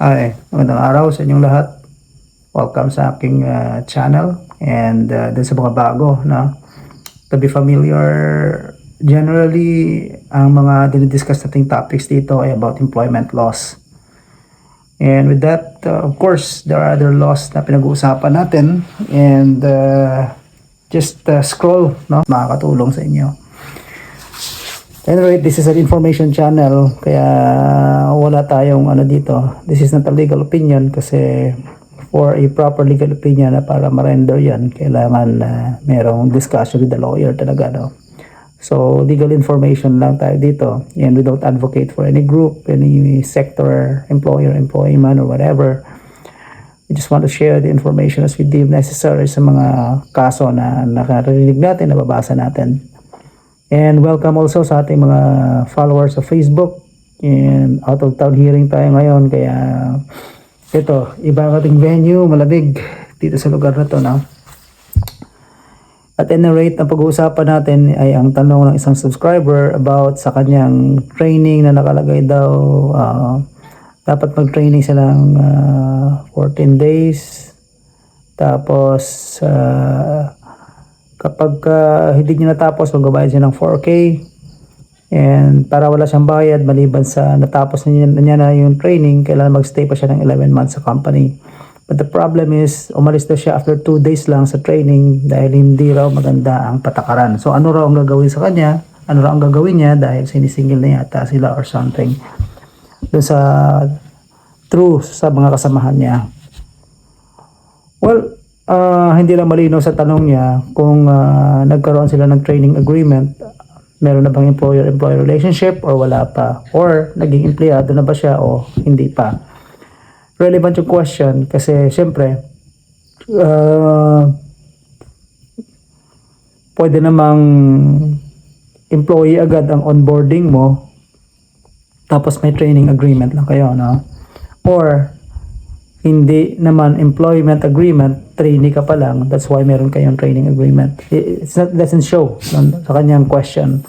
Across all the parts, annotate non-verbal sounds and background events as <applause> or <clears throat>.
Ay, magandang araw sa inyong lahat. Welcome sa aking uh, channel and uh, dun sa mga bago na to be familiar generally ang mga dinidiscuss nating topics dito ay about employment laws. And with that, uh, of course, there are other laws na pinag-uusapan natin and uh, just uh, scroll, no? Makakatulong sa inyo. Anyway, this is an information channel kaya wala tayong ano dito. This is not a legal opinion kasi for a proper legal opinion na para ma-render yan, kailangan na merong discussion with the lawyer talaga. No? So, legal information lang tayo dito and we don't advocate for any group, any sector, employer, employee man or whatever. We just want to share the information as we deem necessary sa mga kaso na nakarinig natin, nababasa natin. And welcome also sa ating mga followers sa Facebook. And out of town hearing tayo ngayon. Kaya ito, iba ang ating venue, malamig dito sa lugar na to. No? At any rate, ang pag-uusapan natin ay ang tanong ng isang subscriber about sa kanyang training na nakalagay daw. ah, dapat mag-training siya ng ah, 14 days. Tapos, ah, kapag ah, hindi niya natapos, magbabayad siya ng 4K. And para wala siyang bayad, maliban sa natapos na niya, niya na yung training, kailangan magstay pa siya ng 11 months sa company. But the problem is, umalis daw siya after 2 days lang sa training dahil hindi raw maganda ang patakaran. So ano raw ang gagawin sa kanya? Ano raw ang gagawin niya dahil sinisingil na yata sila or something. Doon sa true sa mga kasamahan niya. Well, ah, hindi lang malinaw sa tanong niya kung ah, nagkaroon sila ng training agreement, meron na bang employer-employer relationship or wala pa? Or naging empleyado na ba siya o hindi pa? Relevant yung question kasi syempre, ah, pwede namang employee agad ang onboarding mo tapos may training agreement lang kayo, no? Or hindi naman employment agreement, trainee ka pa lang, that's why meron kayong training agreement. It it's not, doesn't show sa kanyang question.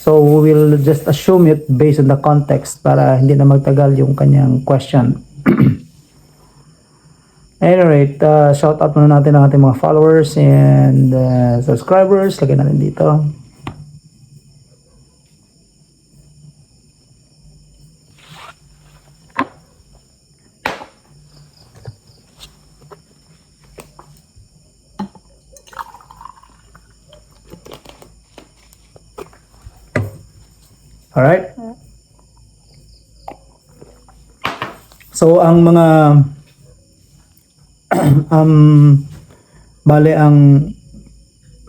So we will just assume it based on the context para hindi na magtagal yung kanyang question. <clears throat> Anyway, uh, shout out muna natin ang ating mga followers and uh, subscribers. Lagyan natin dito. Alright? So, ang mga <clears throat> um, bale ang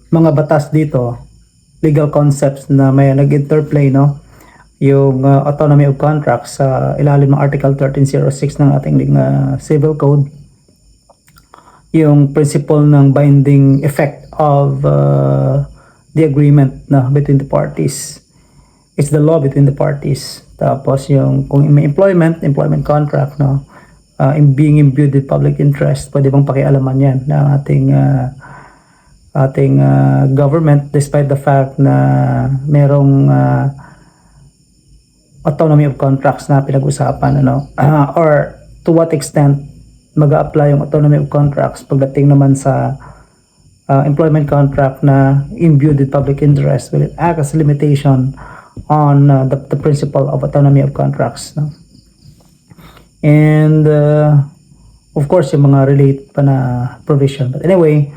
mga batas dito, legal concepts na may nag-interplay, no? Yung uh, autonomy of contracts sa ilalim ng Article 1306 ng ating uh, Civil Code. Yung principle ng binding effect of uh, the agreement na between the parties. It's the law between the parties. Tapos yung kung may employment, employment contract, no? uh, in being imbued with public interest, pwede bang pakialaman yan ng ating uh, ating uh, government despite the fact na merong uh, autonomy of contracts na pinag-usapan ano uh, <clears throat> or to what extent mag apply yung autonomy of contracts pagdating naman sa uh, employment contract na imbued with public interest will it act as a limitation on uh, the, the principle of autonomy of contracts no? And uh, of course, yung mga relate pa na provision. But anyway,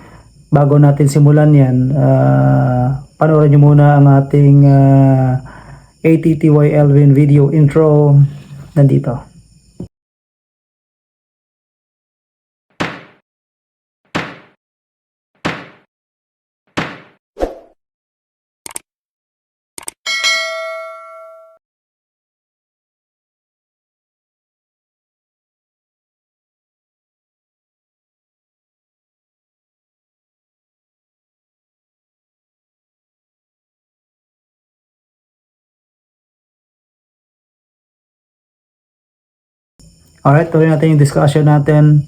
bago natin simulan yan, uh, panoorin nyo muna ang ating uh, ATTY Elvin video intro nandito. Alright, tuloy natin yung discussion natin.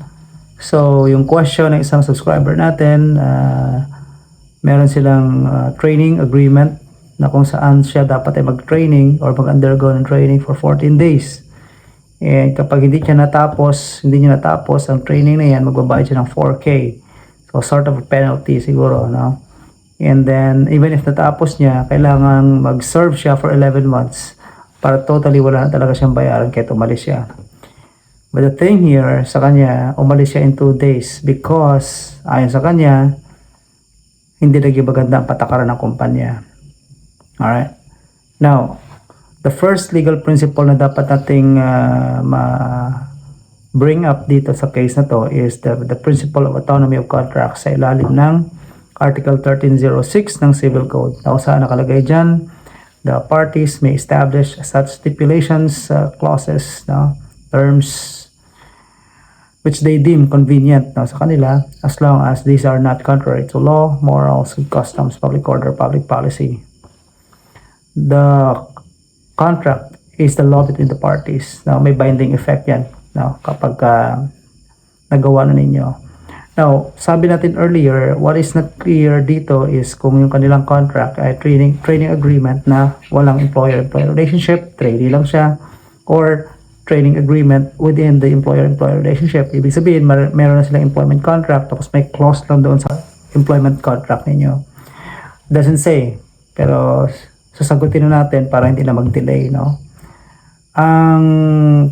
So, yung question ng isang subscriber natin, uh, meron silang uh, training agreement na kung saan siya dapat ay mag-training or mag-undergo ng training for 14 days. And kapag hindi siya natapos, hindi niya natapos ang training na yan, magbabayad siya ng 4K. So sort of a penalty siguro, no? And then even if natapos niya, kailangan mag-serve siya for 11 months para totally wala na talaga siyang bayaran kahit umalis siya. But the thing here, sa kanya, umalis siya in 2 days because ayon sa kanya, hindi naging maganda ang patakaran ng kumpanya. Alright? Now, the first legal principle na dapat nating uh, ma- bring up dito sa case na to is the, the principle of autonomy of contracts sa ilalim ng Article 1306 ng Civil Code. Kung saan nakalagay dyan, the parties may establish such stipulations, uh, clauses, no, terms, which they deem convenient no, sa kanila as long as these are not contrary to law, morals, customs, public order, public policy. The contract is the law between the parties. Now, may binding effect yan no, kapag uh, nagawa na ninyo. Now, sabi natin earlier, what is not clear dito is kung yung kanilang contract ay training, training agreement na walang employer-employer relationship, trainee lang siya, or training agreement within the employer-employer relationship. Ibig sabihin, mar- meron na silang employment contract, tapos may clause lang doon sa employment contract ninyo. Doesn't say, pero sasagutin na natin para hindi na mag-delay, no? Ang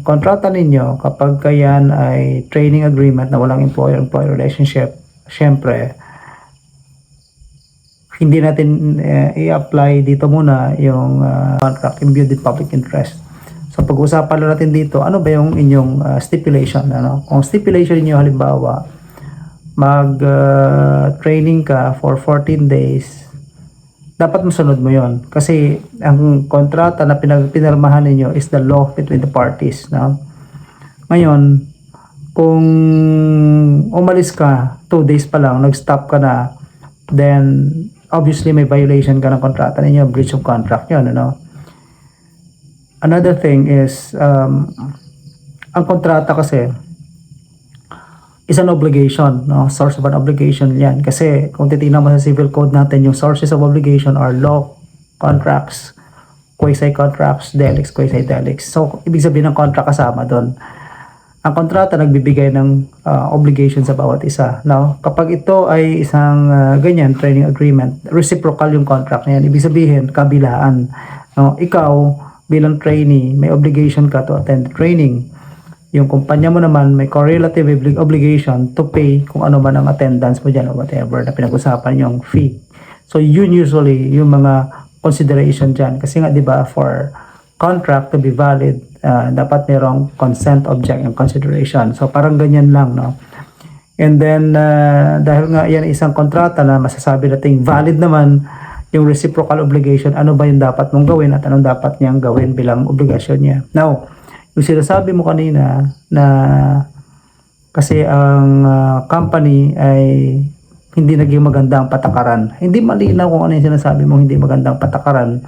kontrata ninyo, kapag kayan ay training agreement na walang employer-employer relationship, syempre, hindi natin eh, i-apply dito muna yung ah, contract imbued with public interest. So pag-usapan lang natin dito, ano ba yung inyong ah, stipulation? Ano? Kung stipulation niyo halimbawa, mag-training ka for 14 days, dapat masunod mo yon Kasi ang kontrata na pinag pinirmahan ninyo is the law between the parties. No? Ngayon, kung umalis ka, 2 days pa lang, nag-stop ka na, then obviously may violation ka ng kontrata ninyo, breach of contract yun, ano? Another thing is, um, ang kontrata kasi, is an obligation, no? Source of an obligation yan. Kasi kung titignan mo sa civil code natin, yung sources of obligation are law, contracts, quasi-contracts, delex, quasi-delex. So, ibig sabihin ng contract kasama doon. Ang kontrata nagbibigay ng uh, obligation sa bawat isa. Now, kapag ito ay isang uh, ganyan, training agreement, reciprocal yung contract na yan. Ibig sabihin, kabilaan. No? Ikaw, bilang trainee, may obligation ka to attend training yung kumpanya mo naman may correlative obli- obligation to pay kung ano man ang attendance mo dyan or whatever na pinag-usapan yung fee. So yun usually yung mga consideration dyan. Kasi nga di ba for contract to be valid, uh, dapat merong consent object and consideration. So parang ganyan lang, no? And then, uh, dahil nga yan isang kontrata na masasabi nating valid naman yung reciprocal obligation, ano ba yung dapat mong gawin at anong dapat niyang gawin bilang obligasyon niya. Now, yung sinasabi mo kanina na kasi ang ah, company ay hindi naging maganda ang patakaran. Hindi malinaw kung ano yung sinasabi mo hindi magandang patakaran.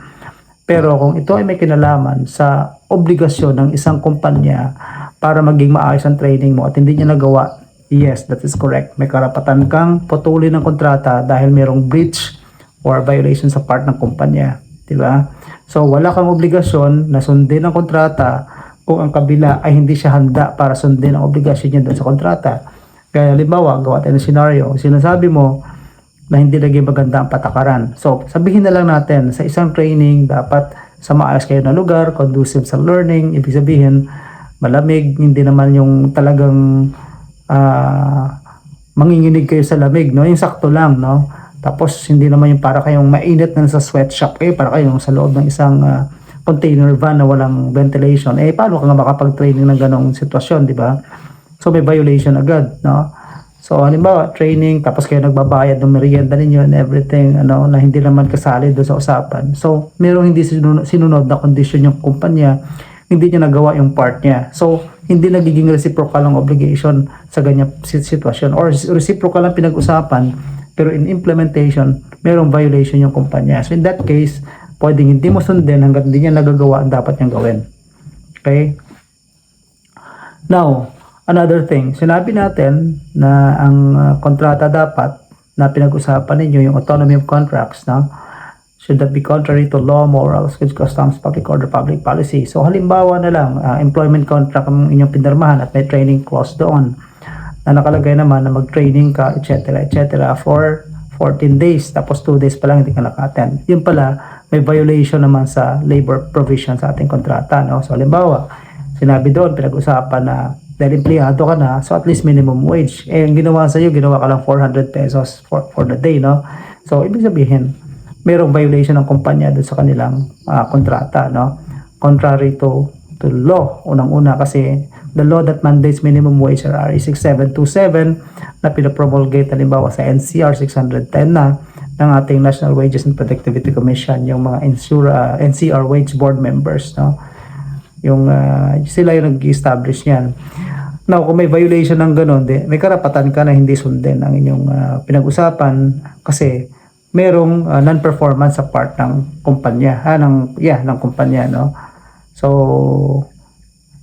Pero kung ito ay may kinalaman sa obligasyon ng isang kumpanya para maging maayos ang training mo at hindi niya nagawa, yes, that is correct. May karapatan kang putulin ng kontrata dahil merong breach or violation sa part ng kumpanya. Di ba? So, wala kang obligasyon na sundin ang kontrata kung ang kabila ay hindi siya handa para sundin ang obligasyon niya doon sa kontrata. Kaya halimbawa, gawa tayo ng scenario, sinasabi mo na hindi naging maganda ang patakaran. So, sabihin na lang natin, sa isang training, dapat sa maayos kayo na lugar, conducive sa learning, ibig sabihin, malamig, hindi naman yung talagang ah, manginginig kayo sa lamig, no? Yung sakto lang, no? Tapos, hindi naman yung para kayong mainit na sa sweatshop kayo, para kayong sa loob ng isang ah, container van na walang ventilation. Eh, paano ka nga makapag-training ng ganong sitwasyon, di ba? So, may violation agad, no? So, halimbawa, training, tapos kayo nagbabayad ng merienda ninyo and everything, ano, na hindi naman kasali doon sa usapan. So, merong hindi sinunod, sinunod na condition yung kumpanya, hindi niya nagawa yung part niya. So, hindi nagiging reciprocal ang obligation sa ganyang sit- sitwasyon. Or reciprocal ang pinag-usapan, pero in implementation, merong violation yung kumpanya. So, in that case, pwedeng hindi mo sundin hanggat hindi niya nagagawa ang dapat niyang gawin. Okay? Now, another thing, sinabi natin na ang uh, kontrata dapat na pinag-usapan ninyo yung autonomy of contracts, no? should that be contrary to law, morals, good customs, public order, public policy. So halimbawa na lang, ah, employment contract ang inyong pinirmahan at may training clause doon na nakalagay naman na mag-training ka, etc., etc. for 14 days, tapos 2 days pa lang hindi ka naka-attend. Yun pala, may violation naman sa labor provision sa ating kontrata. No? So, halimbawa, sinabi doon, pinag-usapan na dahil empleyado ka na, so at least minimum wage. Eh, ang ginawa sa iyo, ginawa ka lang 400 pesos for, for the day, no? So, ibig sabihin, mayroong violation ng kumpanya doon sa kanilang ah, kontrata, no? Contrary to to law, unang-una kasi the law that mandates minimum wage are RA 6727 na pinapromulgate halimbawa sa NCR 610 na ng ating National Wages and Productivity Commission, yung mga insura, NCR wage board members, no? Yung ah, sila yung nag-establish niyan. Now, kung may violation ng ganun, di, may karapatan ka na hindi sundin ang inyong ah, pinag-usapan kasi merong ah, non-performance sa part ng kumpanya, ha, ng, yeah, ng kumpanya, no? So,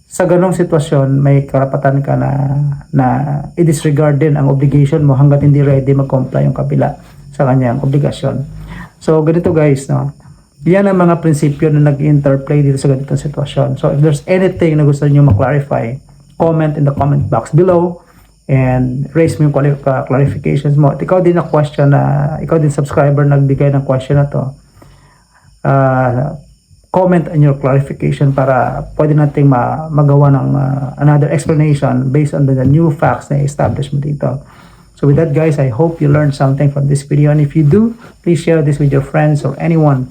sa ganong sitwasyon, may karapatan ka na, na i-disregard din ang obligation mo hanggat hindi ready mag-comply yung kabila sa kanyang obligasyon. So, ganito guys, no? Yan ang mga prinsipyo na nag-interplay dito sa ganitong sitwasyon. So, if there's anything na gusto niyo ma-clarify, comment in the comment box below and raise mo yung ka- clarifications mo. At ikaw din na question na, ikaw din subscriber nagbigay ng question na to. Uh, comment on your clarification para pwede nating ma magawa ng uh, another explanation based on the, the new facts na i-establish mo dito. So with that guys, I hope you learned something from this video and if you do, please share this with your friends or anyone,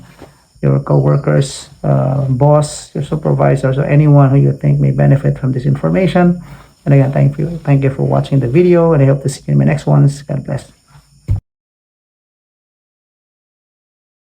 your co-workers, uh, boss, your supervisors, or anyone who you think may benefit from this information. And again, thank you, thank you for watching the video and I hope to see you in my next ones. God bless.